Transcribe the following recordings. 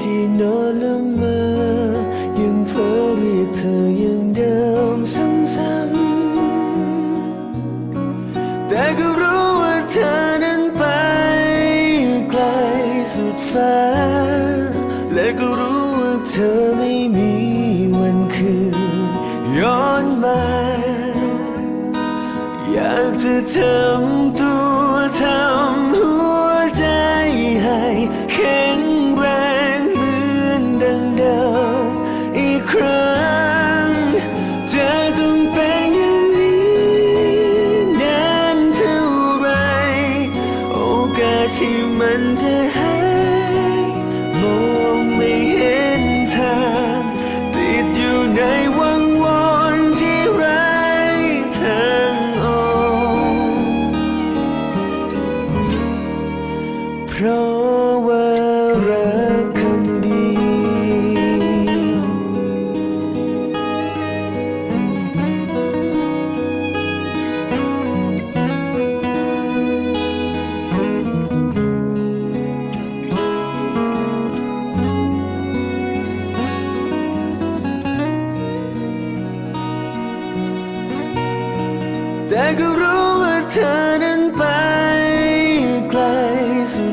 ที่นอนละเมอยังเพ้อเรียกเธอยังเดิมซ้ำๆแต่ก็รู้ว่าเธอนั้นไปไกลสุดฟ้า และก็รู้ว่าเธอไม่มีวันคืนย้อนมา อยากจะทำตัวทำหัวใจให้แข็ง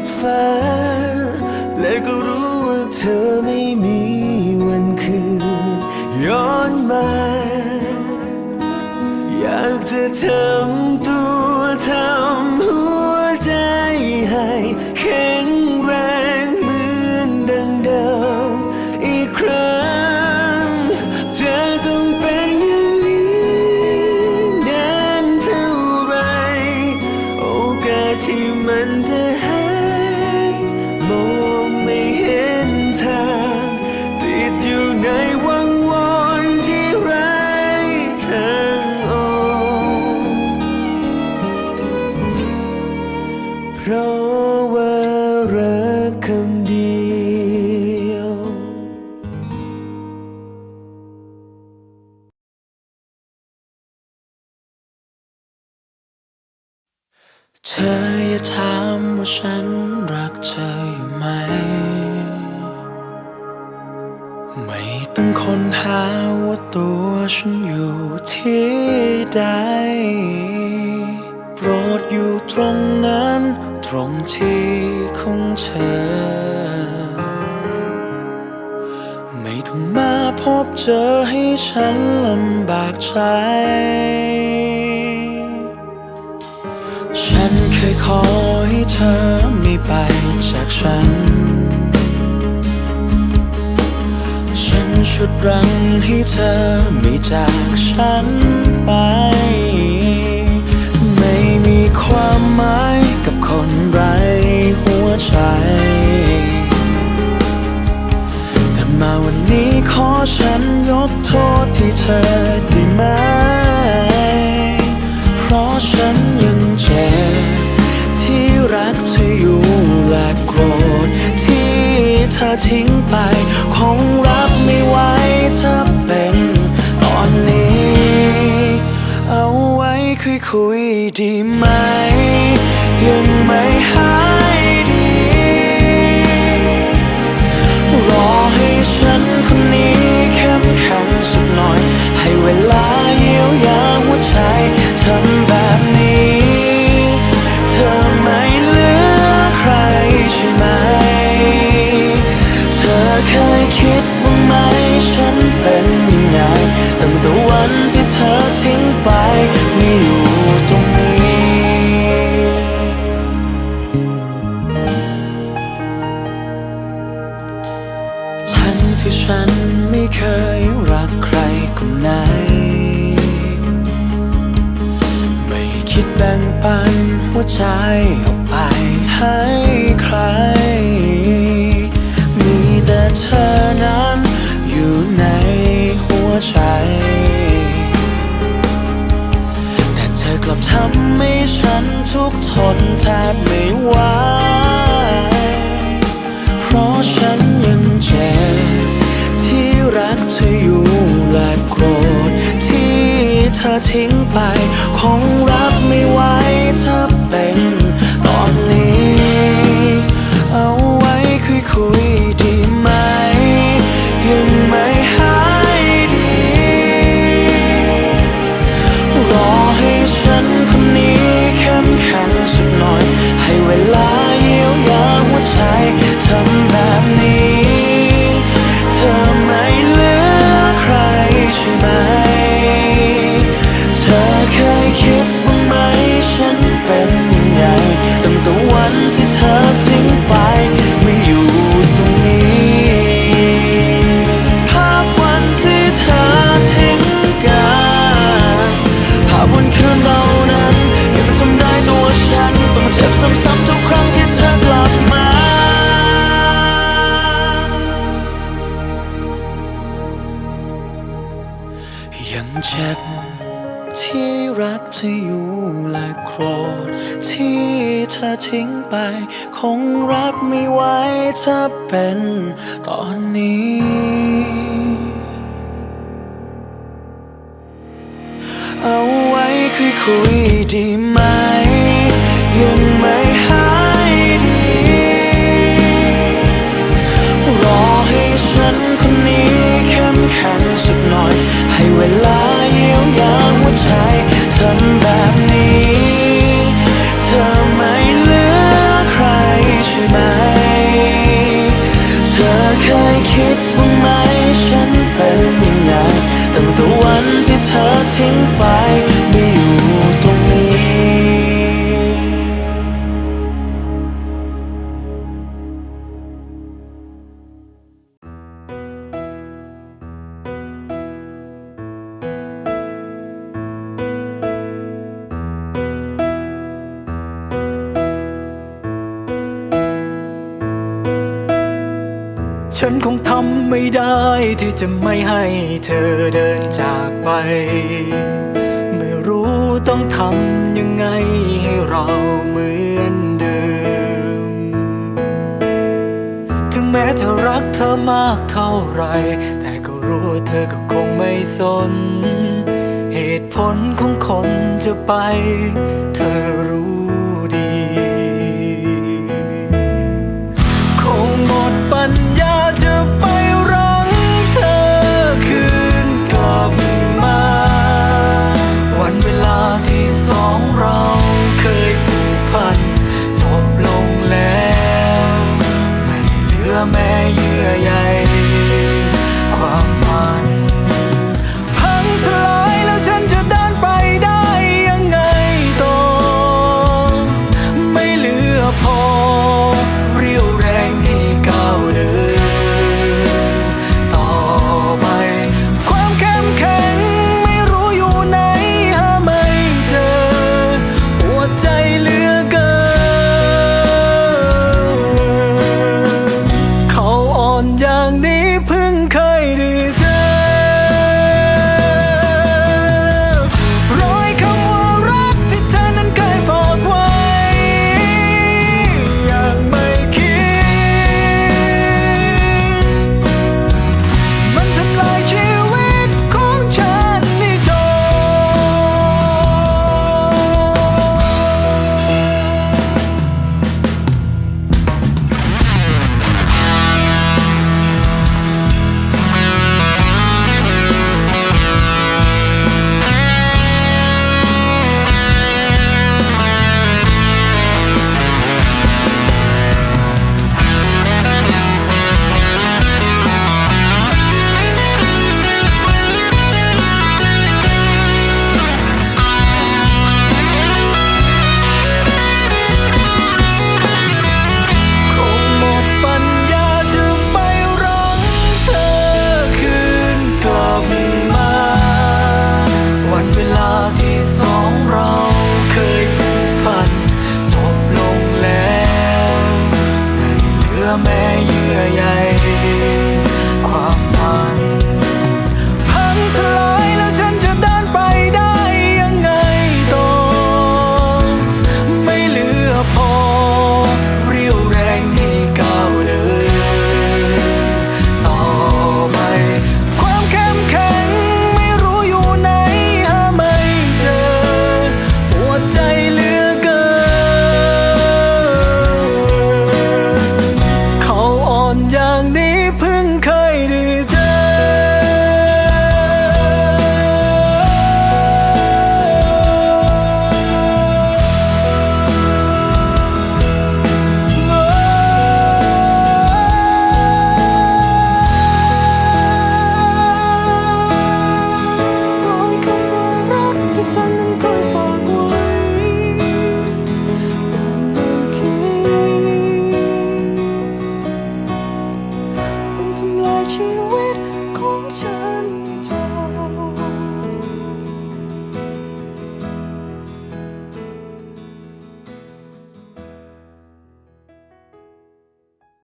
ดฟ้า และก็รู้ว่าเธอไม่มีวันคืน ย้อนมา อยากจะทำตัวทำ ราะว่ารักคำเดียวเธออย่าถามว่าฉันรักเธออยู่ไหม ไม่ต้องค้นหาว่าตัวฉันอยู่ที่ใดโปรดอยู่ตรงนั้น ตรงที่ของเธอ ไม่ต้องมาพบเจอให้ฉันลำบากใจ ฉันเคยขอให้เธอไม่ไปจากฉัน ฉันชุดรังให้เธอไม่จากฉันไป ไม่มีความหมาย ใจ แต่มาวันนี้ขอฉันยกโทษให้เธอได้ไหม เพราะฉันยังเจ็บที่รักเธออยู่และโกรธที่เธอทิ้งไป คงรับไม่ไหวถ้าเป็นตอนนี้ เอาไว้คุยคุยดีไหม ยังไม่หาย เคยรักใครคนไหน ไม่คิดแบ่งปันหัวใจออกไปให้ใคร มีแต่เธอนั้นอยู่ในหัวใจ แต่เธอกลับทำให้ฉันทุกทนแทบไม่ไหวเพราะฉัน ธอทิ้งไป คงรับไม่ไหวเธอ can't keep อทิ้งไป คงรับไม่ไหวถ้าเป็นตอนนี้ เอาไว้คุยคุยดีไหม ฉันคงทำไม่ได้ที่จะไม่ให้เธอเดินจากไป ไม่รู้ต้องทำยังไงให้เราเหมือนเดิม ถึงแม้เธอรักเธอมากเท่าไร แต่ก็รู้เธอก็คงไม่สน เหตุผลของคนจะไป เธอรู้ดี คงหมดปัญ